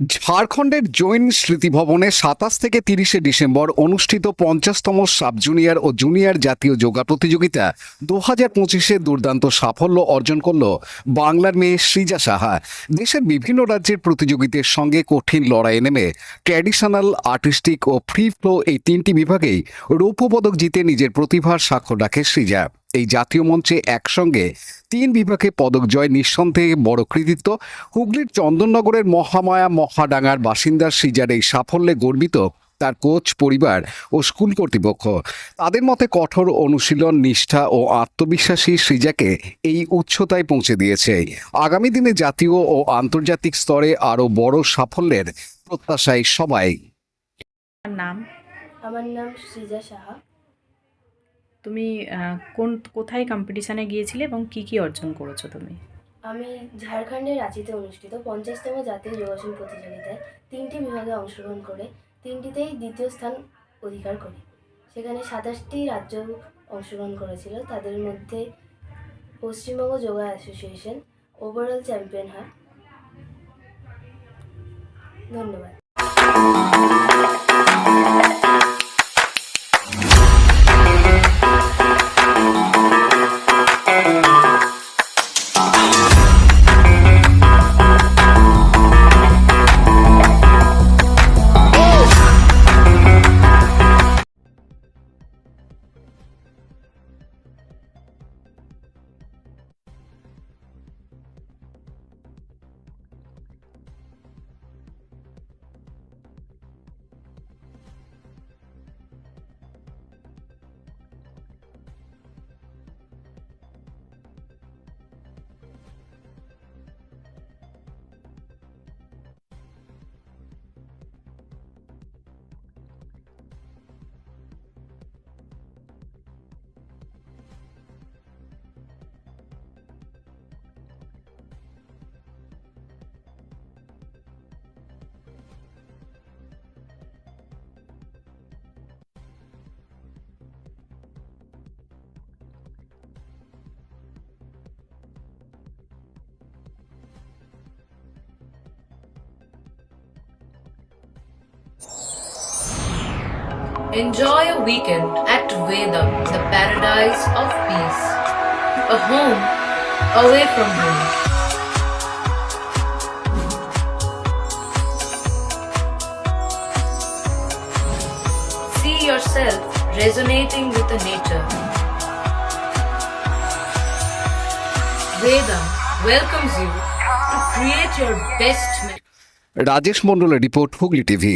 ঝাড়খণ্ডের জৈন স্মৃতিভবনে সাতাশ থেকে তিরিশে ডিসেম্বর অনুষ্ঠিত পঞ্চাশতম সাব জুনিয়র ও জুনিয়র জাতীয় যোগা প্রতিযোগিতা দু হাজার পঁচিশে দুর্দান্ত সাফল্য অর্জন করল বাংলার মেয়ে সৃজা সাহা। দেশের বিভিন্ন রাজ্যের প্রতিযোগিতার সঙ্গে কঠিন লড়াইয়ে নেমে ট্র্যাডিশনাল, আর্টিস্টিক ও ফ্রি ফ্লো এই তিনটি বিভাগেই রৌপ্য পদক জিতে নিজের প্রতিভার স্বাক্ষর রাখে সৃজা। এই জাতীয় মঞ্চে একসঙ্গে তিন বিভাগে পদক জয় নিঃসন্দেহে বড় কৃতিত্ব। হুগলির চন্দননগরের মহামায়া মহাডাঙ্গার বাসিন্দার সিজার এই সাফল্যে গর্বিত তার কোচ পরিবার ও স্কুল কর্তৃপক্ষ। তাদের মতে কঠোর অনুশীলন নিষ্ঠা ও আত্মবিশ্বাসী সৃজাকে এই উচ্চতায় পৌঁছে দিয়েছে। আগামী দিনে জাতীয় ও আন্তর্জাতিক স্তরে আরও বড় সাফল্যের প্রত্যাশায় সবাই। নাম আমার নাম সৃজা সাহা। তুমি কোন, কোথায় কম্পিটিশানে গিয়েছিলে এবং কি কি অর্জন করেছ তুমি? আমি ঝাড়খণ্ডের রাঁচিতে অনুষ্ঠিত পঞ্চাশতম জাতীয় যোগাসন প্রতিযোগিতায় তিনটি বিভাগে অংশগ্রহণ করে তিনটিতেই দ্বিতীয় স্থান অধিকার করি। সেখানে সাতাশটি রাজ্য অংশগ্রহণ করেছিল। তাদের মধ্যে Paschimbanga yoga association, overall champion হয় ধন্যবাদ। Enjoy a weekend at Vedam, the paradise of peace. A home away from home. See yourself resonating with the nature. Vedam welcomes you to create your best. Rajesh মণ্ডলের report Hooghly TV